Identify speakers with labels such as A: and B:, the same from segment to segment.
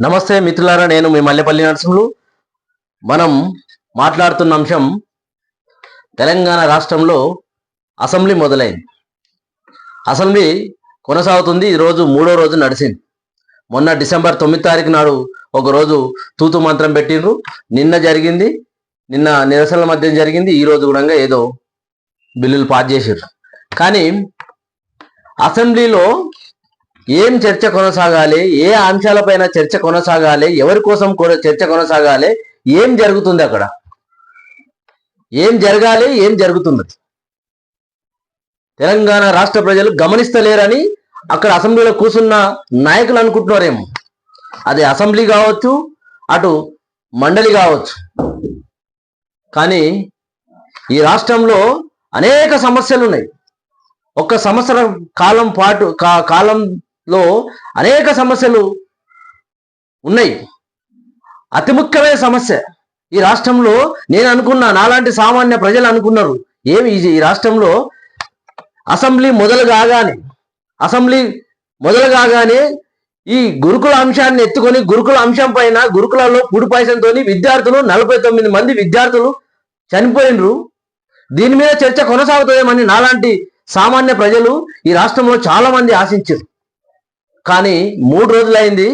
A: నమస్తే మిత్రులారా నేను మీ మల్లెపల్లి నరసింహులు. మనం మాట్లాడుతున్న అంశం తెలంగాణ రాష్ట్రంలో అసెంబ్లీ మొదలైంది. అసెంబ్లీ కొనసాగుతుంది ఈరోజు మూడో రోజు నడిచింది. మొన్న డిసెంబర్ తొమ్మిది తారీఖు నాడు ఒక రోజు తూతు మంత్రం పెట్టిండ్రు నిన్న జరిగింది నిన్న నిరసనల మధ్య జరిగింది ఈరోజు కూడా ఏదో బిల్లులు పాస్ చేసారు కానీ అసెంబ్లీలో ఏం చర్చ కొనసాగాలి? ఏ అంశాలపైన చర్చ కొనసాగాలి? ఎవరి కోసం చర్చ కొనసాగాలి? ఏం జరుగుతుంది అక్కడ? ఏం జరగాలి? ఏం జరుగుతుంది తెలంగాణ రాష్ట్ర ప్రజలు గమనిస్తలేరని అక్కడ అసెంబ్లీలో కూర్చున్న నాయకులు అనుకుంటున్నారేమో. అది అసెంబ్లీ కావచ్చు అటు మండలి కావచ్చు. కానీ ఈ రాష్ట్రంలో అనేక సమస్యలు ఉన్నాయి ఒక్క సంవత్సరం కాలం పాటు కా- లో అనేక సమస్యలు ఉన్నాయి. అతి ముఖ్యమైన సమస్య ఈ రాష్ట్రంలో నేను అనుకున్నా నాలాంటి సామాన్య ప్రజలు అనుకున్నారు. ఏమి ఈ- ఈ రాష్ట్రంలో అసెంబ్లీ మొదలు కాగానే అసెంబ్లీ మొదలు కాగానే ఈ గురుకుల అంశాన్ని ఎత్తుకొని గురుకుల అంశం పైన గురుకులలో పుడి పాయసంతో విద్యార్థులు నలభై తొమ్మిది మంది విద్యార్థులు చనిపోయినరు దీని మీద చర్చ కొనసాగుతుందేమని నాలాంటి సామాన్య ప్రజలు ఈ రాష్ట్రంలో చాలా మంది ఆశించారు. కానీ మూడు రోజులైంది.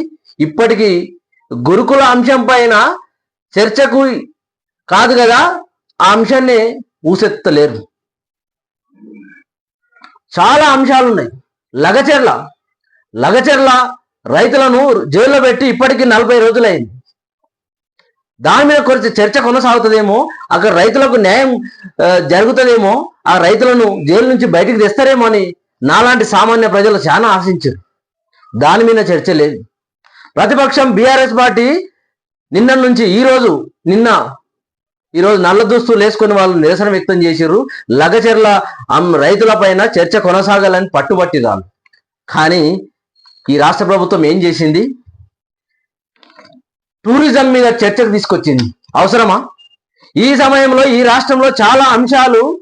A: ఇప్పటికీ గురుకుల అంశం పైన చర్చకు కాదు కదా ఆ అంశాన్ని ఊసెత్తలేరు. చాలా అంశాలు ఉన్నాయి. లగచెర్ల లగచెర్ల రైతులను జైల్లో పెట్టి ఇప్పటికీ నలభై రోజులైంది. దాని మీద కొంచెం చర్చ కొనసాగుతుందేమో అక్కడ రైతులకు న్యాయం జరుగుతుందేమో ఆ రైతులను జైలు నుంచి బయటకు తెస్తారేమో అని నాలాంటి సామాన్య ప్రజలు చాలా ఆశించారు. దాని మీద చర్చ లేదు. ప్రతిపక్షం బీఆర్ఎస్ పార్టీ నిన్న నుంచి ఈ రోజు నిన్న ఈ రోజు నల్ల దుస్తులు వేసుకుని వాళ్ళు నిరసన వ్యక్తం చేసిర్రు. లగచెర్ల రైతుల పైన చర్చ కొనసాగాలని పట్టుబట్టిరాలు కానీ ఈ రాష్ట్ర ప్రభుత్వం ఏం చేసింది? టూరిజం మీద చర్చకు తీసుకొచ్చింది. అవసరమా? ఈ సమయంలో ఈ రాష్ట్రంలో చాలా అంశాలు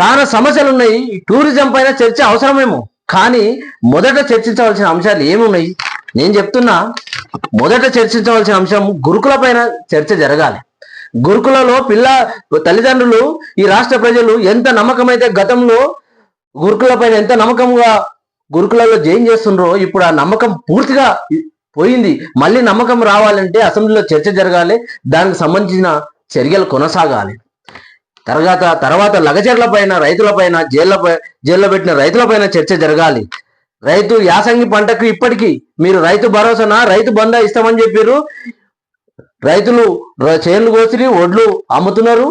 A: చాలా సమస్యలు ఉన్నాయి. టూరిజం పైన చర్చ అవసరమేమో? కానీ మొదట చర్చించవలసిన అంశాలు ఏమున్నాయి? నేను చెప్తున్నా మొదట చర్చించవలసిన అంశం గురుకుల పైన చర్చ జరగాలి. గురుకులలో పిల్ల తల్లిదండ్రులు ఈ రాష్ట్ర ప్రజలు ఎంత నమ్మకమైతే గతంలో గురుకుల పైన ఎంత నమ్మకంగా గురుకులలో జైన్ చేస్తుండ్రో ఇప్పుడు ఆ నమ్మకం పూర్తిగా పోయింది. మళ్ళీ నమ్మకం రావాలంటే అసెంబ్లీలో చర్చ జరగాలి. దానికి సంబంధించిన చర్యలు కొనసాగాలి. తర్వాత తర్వాత లగచర్ల పైన రైతుల పైన జైళ్ళ జైల్లో పెట్టిన రైతుల పైన చర్చ జరగాలి. రైతు యాసంగి పంటకు ఇప్పటికీ మీరు రైతు భరోసానా? రైతు బందా ఇస్తామని చెప్పారు రైతులు చేనులు కోసి ఒడ్లు అమ్ముతున్నారు.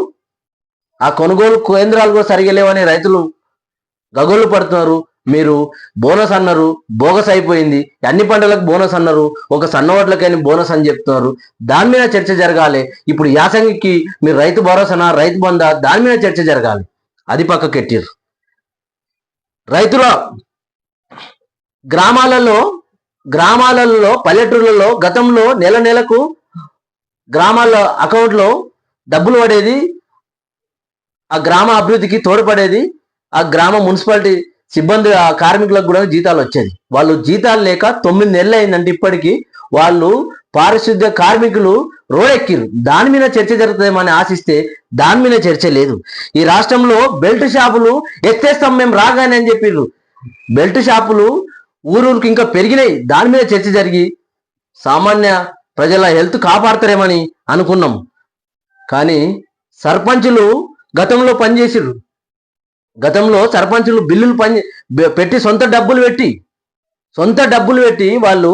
A: ఆ కొనుగోలు కేంద్రాలు కూడా సరిగా లేవని రైతులు గగోళ్ళు పడుతున్నారు. మీరు బోనస్ అన్నారు బోగస్ అయిపోయింది. అన్ని పంటలకు బోనస్ అన్నారు ఒక సన్నవాట్లకైనా బోనస్ అని చెప్తున్నారు. దాని మీద చర్చ జరగాలి. ఇప్పుడు యాసంగికి మీరు రైతు భరోసానా రైతు బందా? దాని మీద చర్చ జరగాలి. అది పక్కకెట్టిర్రు రైతుల గ్రామాలలో గ్రామాలలో పల్లెటూర్లలో గతంలో నెల నెలకు గ్రామాల అకౌంట్లో డబ్బులు పడేది ఆ గ్రామ అభివృద్ధికి తోడ్పడేది ఆ గ్రామ మున్సిపాలిటీ సిబ్బంది కార్మికులకు కూడా జీతాలు వచ్చేది. వాళ్ళు జీతాలు లేక తొమ్మిది నెలలు అయిందంటే ఇప్పటికీ వాళ్ళు పారిశుద్ధ్య కార్మికులు రోడెక్కిరు దాని మీద చర్చ జరుగుతుందేమని ఆశిస్తే దాని మీద చర్చ లేదు. ఈ రాష్ట్రంలో బెల్ట్ షాపులు ఎత్తేస్తాం మేము రాగానే అని చెప్పిర్రు. బెల్ట్ షాపులు ఊరూరికి ఇంకా పెరిగినాయి. దాని మీద చర్చ జరిగి సామాన్య ప్రజల హెల్త్ కాపాడతారేమని అనుకున్నాం. కానీ సర్పంచులు గతంలో పనిచేసిర్రు. గతంలో సర్పంచులు బిల్లులు పని పెట్టి సొంత డబ్బులు పెట్టి సొంత డబ్బులు పెట్టి వాళ్ళు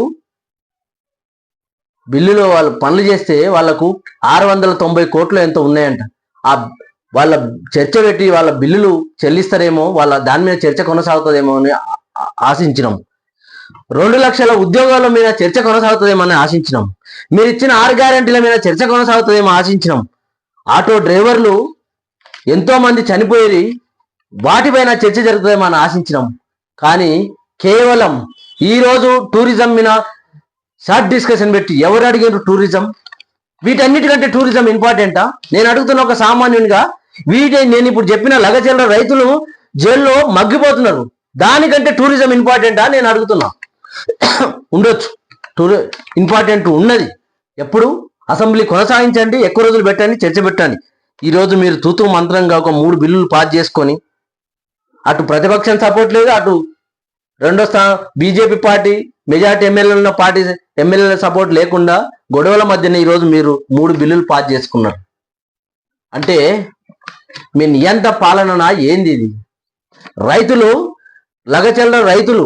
A: బిల్లులో వాళ్ళు పనులు చేస్తే వాళ్ళకు ఆరు వందల తొంభై కోట్లు ఎంతో ఉన్నాయంట. ఆ వాళ్ళ చర్చ పెట్టి వాళ్ళ బిల్లులు చెల్లిస్తారేమో వాళ్ళ దాని మీద చర్చ కొనసాగుతుందేమో అని ఆశించినాం. రెండు లక్షల ఉద్యోగాల మీద చర్చ కొనసాగుతుందేమో అని ఆశించినాం. మీరు ఇచ్చిన ఆరు గ్యారెంటీల మీద చర్చ కొనసాగుతుందేమో ఆశించినాం. ఆటో డ్రైవర్లు ఎంతో మంది చనిపోయేది వాటిపైన చర్చ జరుగుతుందని అని ఆశించినాం. కానీ కేవలం ఈరోజు టూరిజం మీద షార్ట్ డిస్కషన్ పెట్టి ఎవరు అడిగారు టూరిజం? వీటన్నిటికంటే టూరిజం ఇంపార్టెంటా? నేను అడుగుతున్న ఒక సామాన్యునిగా వీటి నేను ఇప్పుడు చెప్పిన లగచెల్ల రైతులు జైల్లో మగ్గిపోతున్నారు. దానికంటే టూరిజం ఇంపార్టెంటా నేను అడుగుతున్నా. ఉండొచ్చు. టూర్ ఇంపార్టెంట్ ఉన్నది. ఎప్పుడు? అసెంబ్లీ కొనసాగించండి ఎక్కువ రోజులు పెట్టండి చర్చ పెట్టండి. ఈరోజు మీరు తూతూ మంత్రంగా ఒక మూడు బిల్లులు పాస్ చేసుకొని అటు ప్రతిపక్షం సపోర్ట్ లేదు అటు రెండో స్థానం బీజేపీ పార్టీ మెజార్టీ ఎమ్మెల్యేల పార్టీ ఎమ్మెల్యేల సపోర్ట్ లేకుండా గొడవల మధ్యన ఈరోజు మీరు మూడు బిల్లులు పాస్ చేసుకున్నారు. అంటే మీ నియంత పాలన ఏంది ఇది? రైతులు లగచల్ల రైతులు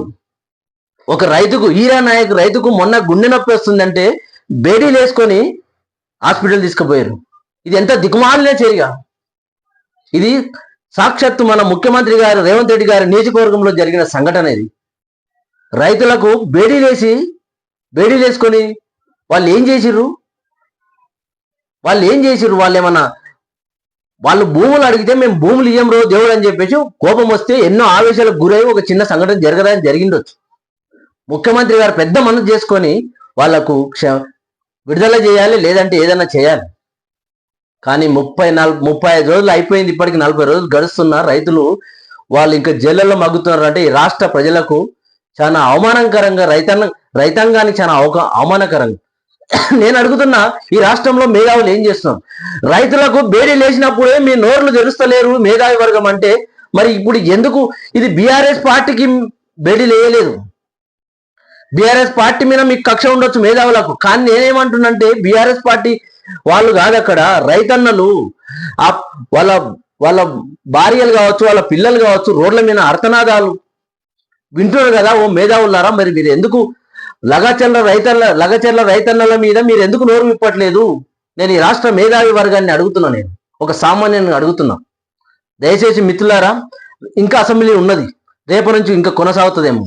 A: ఒక రైతుకు ఈరా నాయక్ రైతుకు మొన్న గుండె నొప్పి వస్తుందంటే బేడీలు వేసుకొని హాస్పిటల్ తీసుకుపోయారు. ఇది ఎంత దిక్కుమాలిన చర్య. ఇది సాక్షాత్తు మన ముఖ్యమంత్రి గారు రేవంత్ రెడ్డి గారి నియోజకవర్గంలో జరిగిన సంఘటన ఇది. రైతులకు బేడీలేసి బేడీలు వేసుకొని వాళ్ళు ఏం చేసిర్రు? వాళ్ళు ఏం చేసిర్రు? వాళ్ళు ఏమన్నా వాళ్ళు భూములు అడిగితే మేము భూములు ఇయ్యం రోజు దేవుడు అని చెప్పేసి కోపం వస్తే ఎన్నో ఆవేశాలకు గురై ఒక చిన్న సంఘటన జరగదని జరిగిండొచ్చు. ముఖ్యమంత్రి గారు పెద్ద మనసు చేసుకొని వాళ్ళకు క్ష- విడుదల చేయాలి లేదంటే ఏదైనా చేయాలి. కానీ ముప్పై నాలుగు ముప్పై ఐదు రోజులు అయిపోయింది ఇప్పటికి నలభై రోజులు గడుస్తున్న రైతులు వాళ్ళు ఇంకా జైళ్ళలో మగ్గుతున్నారు అంటే ఈ రాష్ట్ర ప్రజలకు చాలా అవమానకరంగా రైతాంగ రైతాంగానికి చాలా అవక అవమానకరంగా. నేను అడుగుతున్నా ఈ రాష్ట్రంలో మేధావులు ఏం చేస్తున్నాం రైతులకు బేడీ లేచినప్పుడే మీ నోర్లు తెరుస్తలేరు మేధావి వర్గం అంటే మరి ఇప్పుడు ఎందుకు ఇది బీఆర్ఎస్ పార్టీకి బేడీ లేయలేదు? బీఆర్ఎస్ పార్టీ మీద మీకు కక్ష ఉండొచ్చు మేధావులకు. కానీ నేనేమంటున్నంటే బీఆర్ఎస్ పార్టీ వాళ్ళు కాదు అక్కడ రైతన్నలు. ఆ వాళ్ళ వాళ్ళ భార్యలు కావచ్చు వాళ్ళ పిల్లలు కావచ్చు రోడ్ల మీద అర్థనాదాలు వింటున్నారు కదా ఓ మేధావులారా మరి మీరు ఎందుకు లగచర్ల రైతన్న లగచర్ల రైతన్నల మీద మీరు ఎందుకు నోరు విప్పట్లేదు? నేను ఈ రాష్ట్ర మేధావి వర్గాన్ని అడుగుతున్నా నేను. ఒక సామాన్యాన్ని అడుగుతున్నా. దయచేసి మిత్రులారా ఇంకా అసెంబ్లీ ఉన్నది. రేపు నుంచి ఇంకా కొనసాగుతుందేమో.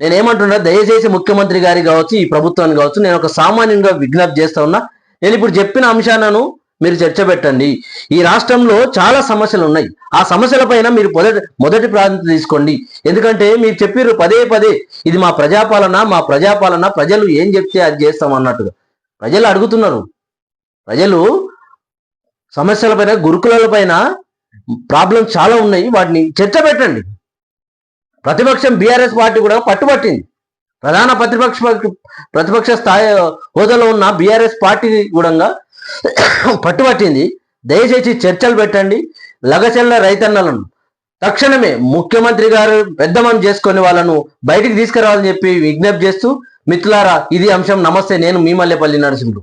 A: నేనేమంటున్నా దయచేసి ముఖ్యమంత్రి గారి కావచ్చు ఈ ప్రభుత్వాన్ని కావచ్చు నేను ఒక సామాన్యంగా విజ్ఞప్తి చేస్తా ఉన్నా. నేను ఇప్పుడు చెప్పిన అంశాలను మీరు చర్చ పెట్టండి. ఈ రాష్ట్రంలో చాలా సమస్యలు ఉన్నాయి. ఆ సమస్యల పైన మీరు మొదటి మొదటి ప్రాధాన్యత తీసుకోండి. ఎందుకంటే మీరు చెప్పారు పదే పదే ఇది మా ప్రజాపాలన మా ప్రజాపాలన ప్రజలు ఏం చెప్తే అది చేస్తాం అన్నట్టుగా. ప్రజలు అడుగుతున్నారు. ప్రజలు సమస్యల పైన గురుకులాల పైన ప్రాబ్లమ్స్ చాలా ఉన్నాయి. వాటిని చర్చ పెట్టండి. ప్రతిపక్షం బీఆర్ఎస్ పార్టీ కూడా పట్టుబట్టింది. ప్రధాన ప్రతిపక్ష ప్రతిపక్ష స్థాయి హోదాలో ఉన్న బీఆర్ఎస్ పార్టీ కూడా పట్టుబట్టింది. దయచేసి చర్చలు పెట్టండి. లగచెల్ల రైతన్నలను తక్షణమే ముఖ్యమంత్రి గారు పెద్దమం చేసుకుని వాళ్ళను బయటికి తీసుకురావాలని చెప్పి విజ్ఞప్తి చేస్తూ మిత్రులారా ఇది అంశం. నమస్తే నేను మీ మల్లెపల్లి నరసింహుడు.